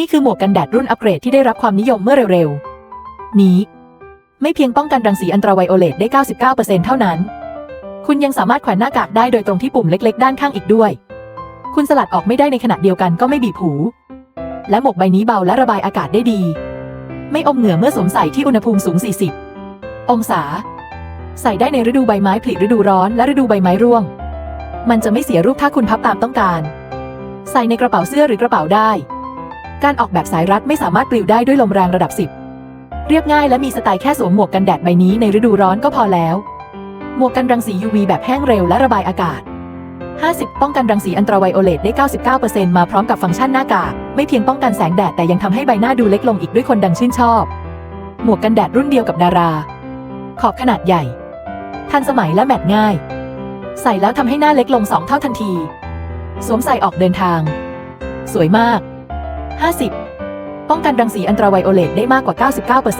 นี่คือหมวกกันแดดรุ่นอัปเกรดที่ได้รับความนิยมเมื่อเร็วๆ นี้ ไม่เพียงป้องกันรังสีอันตราไวโอเลตได้ 99%เท่านั้น คุณยังสามารถแขวนหน้ากากได้โดยตรงที่ปุ่มเล็กๆ ด้านข้างอีกด้วย คุณสลัดออกไม่ได้ในขณะเดียวกันก็ไม่บีบหู และหมวกใบนี้เบาและระบายอากาศได้ดี ไม่อมเหงื่อเมื่อสวมใส่ที่อุณหภูมิสูง 40 องศา ใส่ได้ในฤดูใบไม้ผลิฤดูร้อนและฤดูใบไม้ร่วง มันจะไม่เสียรูปถ้าคุณพับตามต้องการ ใส่ในกระเป๋าเสื้อหรือกระเป๋าได้ การออกแบบสายรัดไม่สามารถปลิวได้ด้วยลมแรงระดับ 10 เรียบง่ายและมีสไตล์แค่สวมหมวกกันแดดใบนี้ในฤดูร้อนก็พอแล้ว หมวกกันรังสี UV แบบแห้งเร็วและระบายอากาศ 50 ป้องกันรังสีอันตราไวโอเลตได้ 99%มาพร้อมกับฟังก์ชันหน้ากาก ไม่เพียงป้องกันแสงแดดแต่ยังทำให้ใบหน้าดูเล็กลงอีกด้วยคนดังชื่นชอบ หมวกกันแดดรุ่นเดียวกับดารา ขอบขนาดใหญ่ ทันสมัยและแมทง่าย ใส่แล้วทำให้หน้าเล็กลง 2 เท่าทันที สวมใส่ออกเดินทาง สวยมาก 50 ป้องกันรังสีอันตราไวโอเลตได้มากกว่า 99%